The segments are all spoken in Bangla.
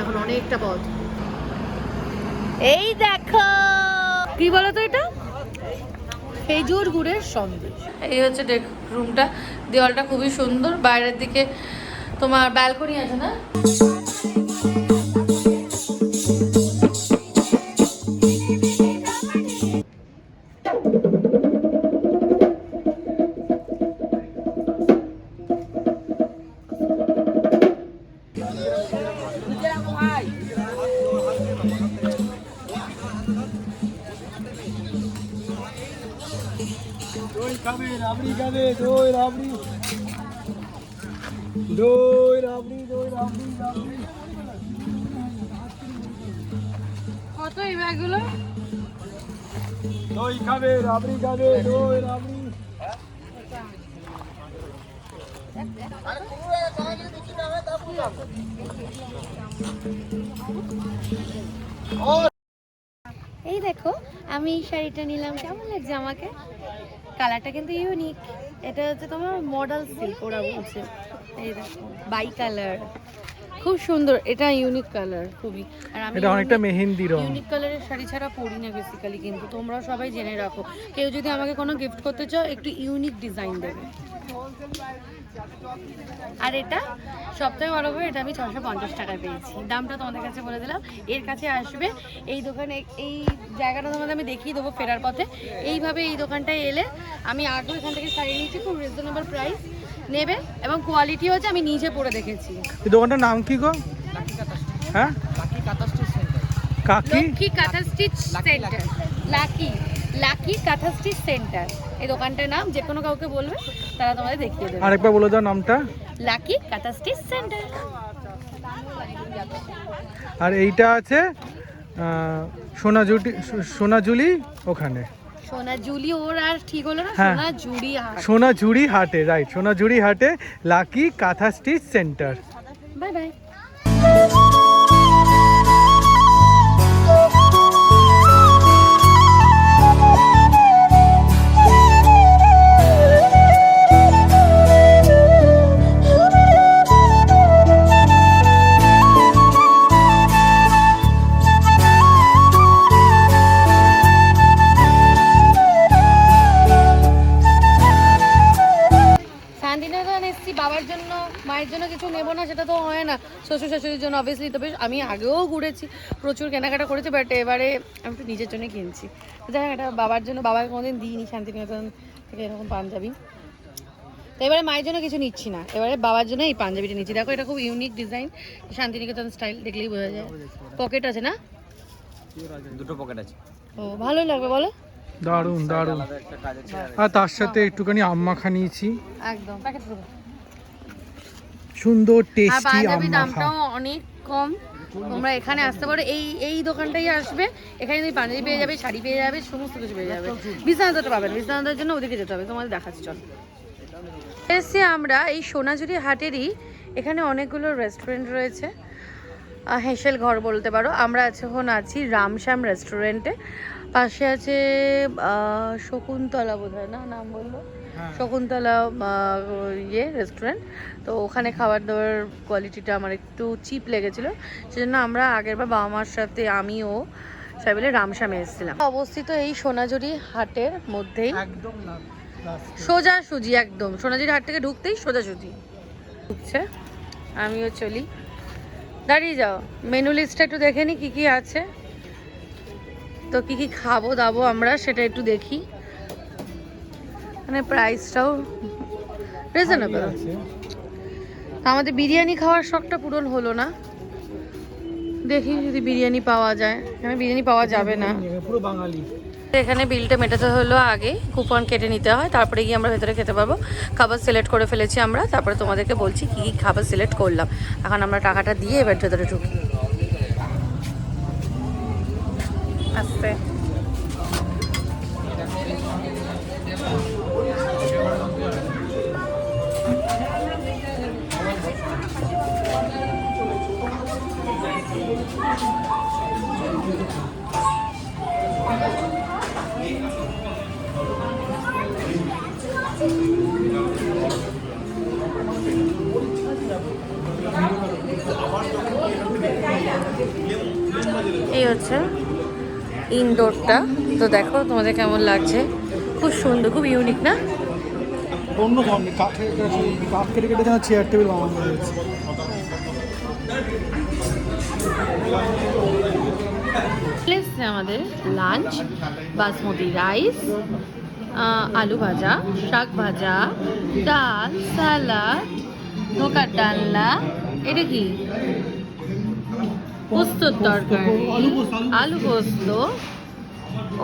এখন অনেকটা পথ। এই দেখো। কি বলো তো এটা? খেজুর গুড়ের সন্দেশ। এই হচ্ছে ডেক রুমটা। দেওয়ালটা খুবই সুন্দর। বাইরের দিকে তোমার ব্যালকনি আছে না? রাবড়ি খাবে দই রাবড়ি। দই রাবড়ি দই রাবড়ি রাবড়ি। কত এই ব্যাগগুলো? দই খাবে রাবড়ি খাবে দই রাবড়ি। এই দেখো আমি এই শাড়িটা নিলাম। কেমন লাগছে আমাকে? কালারটা কিন্তু ইউনিক। এটা হচ্ছে তোমার মডেল সিল্ক ওরা বলছে। এই দেখো বাই কালার খুব সুন্দর এটা ইউনিক কালার খুবই। আর আমি এটা অনেকটা মেহেন্দি রং। ইউনিক কালারের শাড়ি ছাড়া পরি না বেসিক্যালি কিন্তু। তোমরা সবাই জেনে রাখো। কেউ যদি আমাকে কোনো গিফট করতে চাও একটু ইউনিক ডিজাইন দেবে। আর এটা সবথেকে বড় করে এটা আমি ছশো পঞ্চাশ টাকায় পেয়েছি। দামটা তোমাদের কাছে বলে দিলাম। এর কাছে আসবে। এই দোকানে এই জায়গাটা তোমাদের আমি দেখিয়ে দেবো ফেরার পথে। এইভাবে এই দোকানটায় এলে আমি আগেও এখান থেকে শাড়ি নিয়েছি খুব রিজনেবল প্রাইস নেবে এবং কোয়ালিটি হচ্ছে আমি নিজে পরে দেখেছি। এই দোকানটার নাম কি গো? হ্যাঁ? কাকি? Lakshmi Kantha stitch centre lucky lucky Kantha stitch centre এই দোকানটার নাম যে কোনো কাউকে বলবে তারা তোমাদের দেখিয়ে দেবে। আরেকবার বলে দাও নামটা। লাকি কাঁথা স্টিচ সেন্টার আর এইটা আছে আহ, সোনাঝুটি সোনাঝুলি ওখানে। সোনা জুলি ওর আর ঠিক হলো না? হ্যাঁ। সোনা জুড়ি হাট। সোনাঝুরি হাটে রাইট সোনাঝুরি হাটে lucky Kantha stitch centre. Bye bye obviously তবে আমি আগেও ঘুরেছি প্রচুর কেনাকাটা করেছি বাট এবারে আমি একটু নিজের জন্য কিনছি। যাই হোক, এটা বাবার জন্য বাবাকে কোনোদিন দিইনি শান্তিনিকেতন থেকে এরকম পাঞ্জাবি। তো এবারে মায়ের জন্য কিছু নিচ্ছি না এবারে বাবার জন্য এই পাঞ্জাবিটা নিচ্ছি। দেখো এটা খুব ইউনিক ডিজাইন শান্তিনিকেতন স্টাইল দেখলেই বোঝা যায়। পকেট আছে না? দুটো পকেট আছে। ও ভালোই লাগবে বলো। দারুণ আছে আর তার সাথে একটুখানি আম্মাখা নিয়েছি। একদম। প্যাকেট সুন্দর টেস্টি দামটাও অনেক কম। তোমরা এখানে আসতে পারো এই এই দোকানটাই আসবে। এখানে তুমি পাঞ্জাবি পেয়ে যাবে শাড়ি পেয়ে যাবে সমস্ত কিছু পেয়ে যাবে। বিছানাটা পাবেন বিছানাটার জন্য ওদিকে যেতে হবে তোমাদের দেখাচ্ছি চলো। এসছি আমরা এই সোনাঝুরি হাটেরই এখানে অনেকগুলো রেস্টুরেন্ট রয়েছে। হেঁসেল ঘর বলতে পারো। আমরা এখন আছি রামশ্যাম রেস্টুরেন্টে পাশে আছে শকুন্তলা বোধ হয় না নাম বলল। শকুন্তলা ইয়ে রেস্টুরেন্ট তো ওখানে খাবার দাবার কোয়ালিটিটা আমার একটু চিপ লেগেছিল। সেজন্য আমরা আগেরবার বাবা মার সাথে আমিও সবাই মিলে রামশ্যামে এসেছিলাম। অবস্থিত এই সোনাঝুরি হাটের মধ্যেই একদম সোজা সুজি একদম। সোনাঝুরি হাট থেকে ঢুকতেই সোজা সুজি। ঢুকছে। আমিও চলি। দাঁড়িয়ে যাও। মেনু লিস্টটা একটু দেখে নি কী কী আছে। তো কী কী খাব দাবো আমরা সেটা একটু দেখি। মানে প্রাইসটাও রিজনেবল আমাদের বিরিয়ানি খাওয়ার শখটা পূরণ হলো না। দেখি যদি বিরিয়ানি পাওয়া যায়। এখানে বিরিয়ানি পাওয়া যাবে না। পুরো বাঙালি। এখানে বিলটা মেটাতে হলো আগে। কুপন কেটে নিতে হয়। তারপরে গিয়ে আমরা ভেতরে খেতে পারব খাবার সিলেক্ট করে ফেলেছি আমরা। তারপরে তোমাদেরকে বলছি কী কী খাবার সিলেক্ট করলাম। এখন আমরা টাকাটা দিয়ে এবার ভেতরে ঢুকি। আস্তে। এই হচ্ছে ইনডোরটা। তো দেখো তোমাদের কেমন লাগছে। খুব সুন্দর খুব ইউনিক না? অন্য ধরনের কাঠের কাঠ কেটে কেটে যেন চেয়ার টেবিল বানানো হয়েছে। আমাদের লাঞ্চ বাসমতি রাইস আলু ভাজা শাক ভাজা ডাল স্যালাড ধোকার ডালনা। এটা কি? পোস্তর তরকারি। আলু পোস্ত।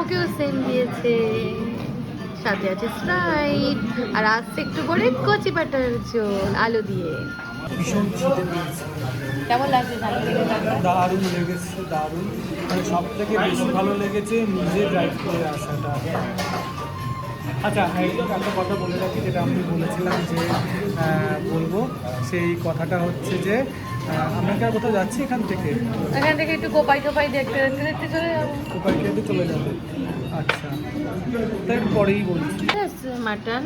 ওকেও সেম দিয়েছে। সাথে আছে স্প্রাইট আর আসছে একটু করে কচি পাটার ঝোল আলু দিয়ে। ভীষণ খিদে পেয়েছে। কেমন লাগছে দারুণ লেগেছে দারুণ। মানে সব থেকে বেশি ভালো লেগেছে নিজে ড্রাইভ করে আসাটা। আচ্ছা একটা কথা বলে রাখি যেটা আমি বলেছিলাম যে বলব সেই কথাটা হচ্ছে যে আমরা কোথাও যাচ্ছি এখান থেকে? এখান থেকে একটু কোপাই টোপাই দেখতে দেখতে দেখতে চলে যাব। উপায় খেতে চলে যাবে। আচ্ছা। একটু পরেই বলছি মাটন।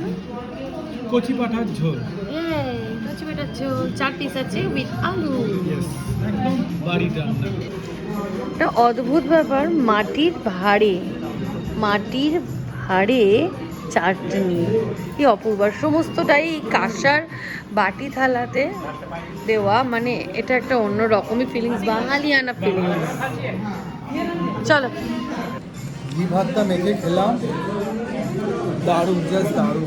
কচি পাঠার ঝোল। কচি পেটার ঝোল চার পিস আছে উইথ আলু। একদম বাড়ির রান্না। একটা অদ্ভুত ব্যাপার মাটির ভাড়ে মাটির ভাড়ে চাটনি কি অপূর্ব। সমস্তটাই কাঁসার বাটি থালাতে দেওয়া। মানে এটা একটা অন্য রকমই ফিলিংস বাঙালিয়ানা ফিলিংস চলো। ঘি ভাতটা মেখে খেলাম। দারুণ জাস্ট দারুণ।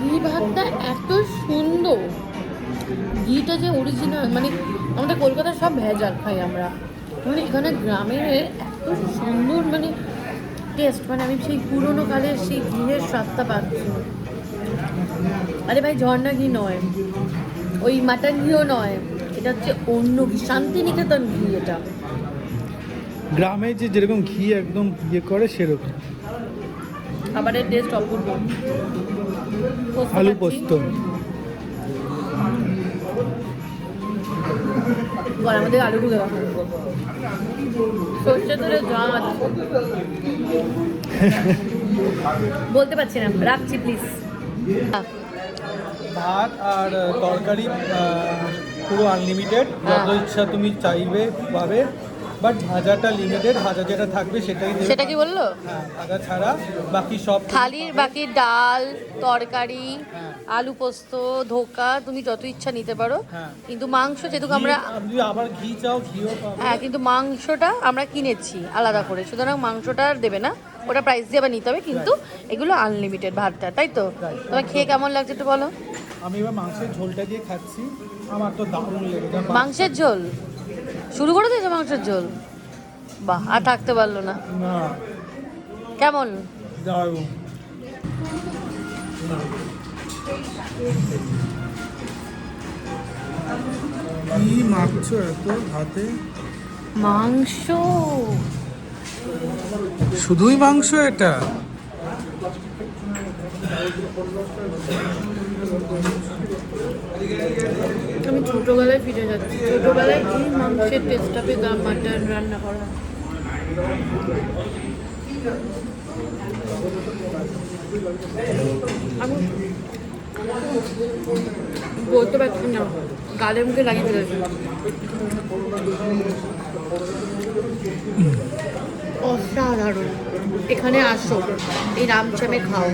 ঘি ভাতটা এত সুন্দর। ঘিটা যে অরিজিনাল মানে আমাদের কলকাতার সব ভেজাল খাই আমরা। মানে এখানে গ্রামের এত সুন্দর মানে টেস্ট মানে আমি সেই পুরোনো কালের সেই ঘিয়ের স্বাদটা পাচ্ছি। আরে ভাই ঝর্ণা ঘি নয় ওই মাটন ঘিও নয় এটা হচ্ছে অন্য ঘি শান্তিনিকেতন ঘি এটা। গ্রামে যে যেরকম ঘি একদম ইয়ে করে সেরকম। খাবারের টেস্ট অপূর্ব। আলু। পোস্ত বল আমাদের আলু ঢুকে গেছে সর্ষে ধরে জাত বলতে পারছি না রাখছি প্লিজ ভাত আর তরকারি পুরো আনলিমিটেড হ্যাঁ। যত ইচ্ছা তুমি চাইবে পাবে। বাট ভাজাটা লিমিটেড ভাজা যেটা থাকবে সেটাই দেবে। সেটা কি বলল? হ্যাঁ ভাজা ছাড়া বাকি সব থালির বাকি ডাল তরকারি হ্যাঁ। আলু পোস্ত ধোকা তুমি যত ইচ্ছা নিতে পারো। হ্যাঁ। কিন্তু মাংস যেহেতু আমরা আপনি আবার ঘি চাও ঘিও পাবে হ্যাঁ কিন্তু মাংসটা আমরা কিনেছি আলাদা করে। সুতরাং মাংসটা আর দেবে না। ওটা প্রাইস দিয়ে আবার নিতে হবে কিন্তু এগুলো আনলিমিটেড ভাতটা তাই তো? তোমার খেয়ে কেমন লাগছে একটু বলো? আমি এবার মাংসের ঝোলটা দিয়ে খাচ্ছি। আমার তো দারুণ লেগেছে। মাংসের ঝোল? শুরু করে দিয়েছ মাংসের ঝোল? বাহ আর থাকতে পারল না। কেমন? কি মাখছো এত হাতে মাংস? শুধুই মাংস এটা? আমি ছোটবেলায় ফিরে যাচ্ছি। ছোটবেলায় এই মাংসের টেস্টটা পেতাম মাটন রান্না করা। বলতে পারছি না, গালে মুখে লাগিয়ে ফেলেছি অসাধারণ। এখানে আসো, এই রামচামে খাও।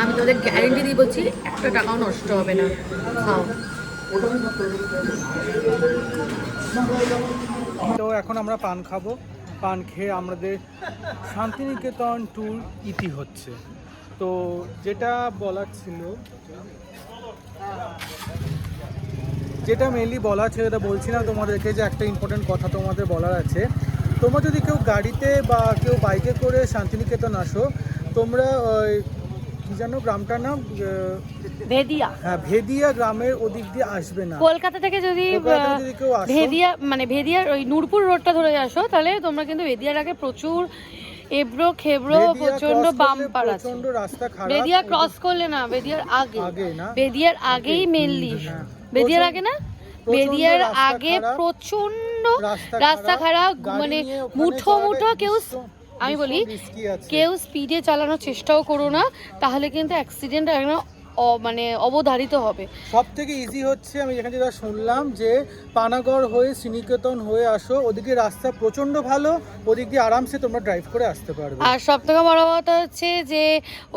আমি তোদের গ্যারেন্টি দিয়ে বলছি, একটা টাকাও নষ্ট হবে না। তো এখন আমরা পান খাব। পান খেয়ে আমাদের শান্তিনিকেতন ট্যুর ইতি হচ্ছে। তো যেটা বলার ছিল, যেটা মেনলি বলার ছিল, এটা বলছিলাম তোমাদেরকে যে একটা ইম্পর্টেন্ট কথা তোমাদের বলার আছে। তোমরা যদি কেউ গাড়িতে বা কেউ বাইকে করে শান্তিনিকেতন আসো, তোমরা কি জানো গ্রামটার নাম? ভেদিয়া। হ্যাঁ ভেদিয়া গ্রামের ওদিক দিয়ে আসবে না। কলকাতা থেকে যদি ভেদিয়া মানে ভেদিয়ার ওই নূরপুর রোডটা ধরে আসো তাহলে তোমরা কিন্তু ভেদিয়ার আগে প্রচুর এবড়ো খেবড়ো প্রচণ্ড বাম্পার আছে প্রচণ্ড রাস্তা খারাপ বেদিয়া ক্রস করলে না বেদিয়ার আগে। আগে না? বেদিয়ার আগেই মেনলি হ্যাঁ। বেদিয়ার আগে না? বেদিয়ার আগে খারাপ, প্রচণ্ড রাস্তা খারাপ। মানে মুঠো মুঠো কেউ আমি বলি। কেউ স্পিডে চালানোর চেষ্টাও করো না তাহলে কিন্তু অ্যাক্সিডেন্ট মানে অবধারিত হবে। সব থেকে ইজি হচ্ছে আমি যেখানে যেটা শুনলাম যে পানাগড় হয়ে শ্রীনিকেতন হয়ে আসো ওদিকে রাস্তা প্রচণ্ড ভালো ওদিক দিয়ে আরামসে তোমরা ড্রাইভ করে আসতে পারবে। আর সব থেকে বড় কথা হচ্ছে যে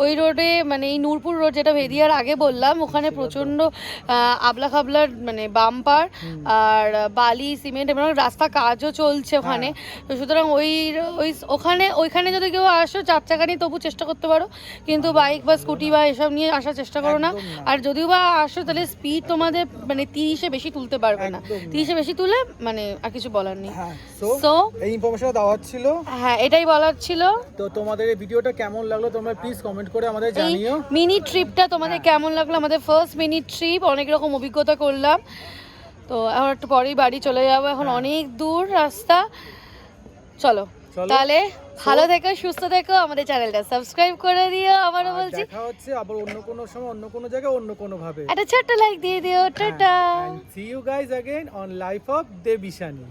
ওই রোডে মানে এই নূরপুর রোড যেটা ভেদিয়ার আগে বললাম ওখানে প্রচণ্ড আবলা খাবলার মানে বাম্পার আর বালি সিমেন্ট এবং রাস্তা কাজও চলছে ওখানে। তো সুতরাং ওই ওই ওখানে ওইখানে যদি কেউ আসো চার চাকা নিয়ে তবু চেষ্টা করতে পারো। কিন্তু বাইক বা স্কুটি বা এসব নিয়ে আসার চেষ্টা করো না। আর যদিও বা আসো তাহলে স্পিড তোমাদের মানে তিরিশে বেশি তুলতে পারবে না। তিরিশে বেশি তুলে মানে আর কিছু বলার নেই। হ্যাঁ তো সো এই ইনফরমেশন দেওয়া ছিল। হ্যাঁ এটাই বলার ছিল। তো তোমাদের এই ভিডিওটা কেমন লাগল তোমরা প্লিজ কমেন্ট করে আমাদের জানিও। মিনি ট্রিপটা তোমাদের কেমন লাগল? আমাদের ফার্স্ট মিনি ট্রিপ অনেক রকম অভিজ্ঞতা করলাম। তো এখন একটু পরেই বাড়ি চলে যাব। এখন অনেক দূর রাস্তা। চলো। তাহলে ভালো থেকো সুস্থ থেকো আমাদের চ্যানেলটা সাবস্ক্রাইব করে দিও আবারও আর বলছি দেখা হচ্ছে আবার অন্য কোনো সময় অন্য কোনো জায়গায় অন্য কোনো ভাবে একটা ছোট্ট লাইক দিয়ে দিও tata see you guys again on life of Debishani